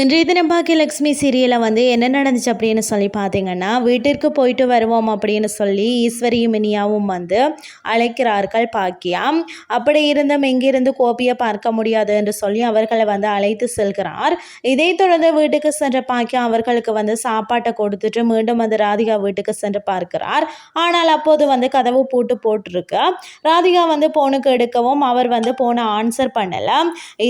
இன்றைய தினம் பாக்கியலட்சுமி சீரியலில் வந்து என்ன நடந்துச்சு அப்படின்னு சொல்லி பார்த்தீங்கன்னா வீட்டிற்கு போயிட்டு வருவோம் அப்படின்னு சொல்லி ஈஸ்வரியும் இனியாவும் வந்து அழைக்கிறார்கள் பாக்கியா. அப்படி இருந்தும் எங்கிருந்து கோபியை பார்க்க முடியாது என்று சொல்லி அவர்களை வந்து அழைத்து செல்கிறார். இதைத் தொடர்ந்து வீட்டுக்கு சென்ற பாக்கியா அவர்களுக்கு வந்து சாப்பாட்டை கொடுத்துட்டு மீண்டும் வந்து ராதிகா வீட்டுக்கு சென்று பார்க்கிறார். ஆனால் அப்போது வந்து கதவு பூட்டு போட்டிருக்கு. ராதிகா வந்து போனுக்கு எடுக்கவும் அவர் வந்து போன ஆன்சர் பண்ணலை.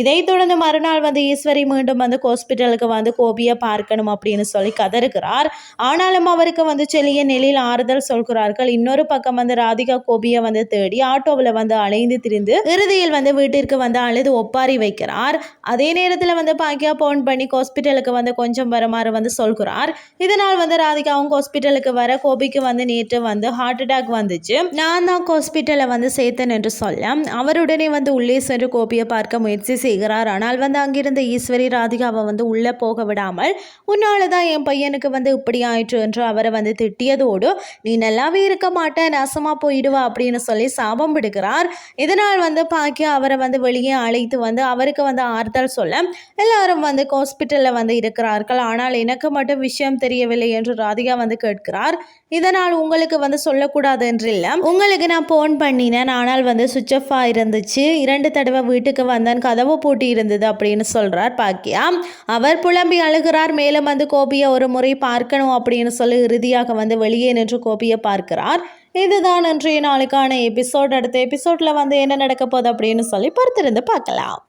இதைத் தொடர்ந்து மறுநாள் வந்து ஈஸ்வரி மீண்டும் வந்து ஹாஸ்பிட்டலுக்கு வந்து கோபியை பார்க்கணும் அப்படின்னு சொல்லி கதறுகிறார். ஆனாலும் அவருக்கு வந்து செல்லிய நிலையில் ஆறுதல் சொல்கிறார்கள். இன்னொரு பக்கம் வந்து ராதிகா கோபியை வந்து தேடி ஆட்டோவில் வந்து அலைந்து திரிந்து இறுதியில் வந்து வீட்டிற்கு வந்து அழுது ஒப்பாரி வைக்கிறார். அதே நேரத்தில் வந்து பாக்கியா போன் பண்ணி ஹாஸ்பிட்டலுக்கு வந்து கொஞ்சம் வருமாறு வந்து சொல்கிறார். இதனால் வந்து ராதிகாவும் ஹாஸ்பிட்டலுக்கு வர கோபிக்கு வந்து நேற்று வந்து ஹார்ட் அட்டாக் வந்துச்சு. நான் தான் ஹாஸ்பிட்டலை வந்து சேர்த்தேன் என்று சொல்ல அவருடனே வந்து உள்ளே சென்று கோபியை பார்க்க முயற்சி செய்கிறார். ஆனால் வந்து அங்கிருந்த ஈஸ்வரி ராதிகாவை வந்து உள்ளே போக விடாமல் உன்னால தான் என் பையனுக்கு வந்து இப்படி ஆயிற்று என்று அவரை வந்து திட்டியதோடு நீ நல்லாவே இருக்க மாட்டேன் நாசமாக போயிடுவா அப்படின்னு சொல்லி சாபம் விடுகிறார். இதனால் வந்து பாக்கியா அவரை வந்து வெளியே அழைத்து வந்து அவருக்கு வந்து ஆறுதல் சொல்ல எல்லாரும் வந்து ஹாஸ்பிட்டலில் வந்து இருக்கிறார்கள். ஆனால் எனக்கு மட்டும் விஷயம் தெரியவில்லை என்று ராதிகா வந்து கேட்கிறார். இதனால் உங்களுக்கு வந்து சொல்லக்கூடாது என்று இல்லை உங்களுக்கு நான் ஃபோன் பண்ணினேன். ஆனால் வந்து சுவிட்ச் ஆஃப் இருந்துச்சு. இரண்டு தடவை வீட்டுக்கு வந்தேன். கதவு பூட்டி இருந்தது அப்படின்னு சொல்கிறார் பாக்கியா அவர் புலம்பி அழுகிறார். மேலும் வந்து கோபியை ஒரு முறை பார்க்கணும் அப்படின்னு சொல்லி இறுதியாக வந்து வெளியே நின்று கோபியை பார்க்கிறார். இதுதான் இன்றைய நாளுக்கான எபிசோட். அடுத்த எபிசோட்ல வந்து என்ன நடக்க போகுது அப்படின்னு சொல்லி பொறுத்திருந்து பார்க்கலாம்.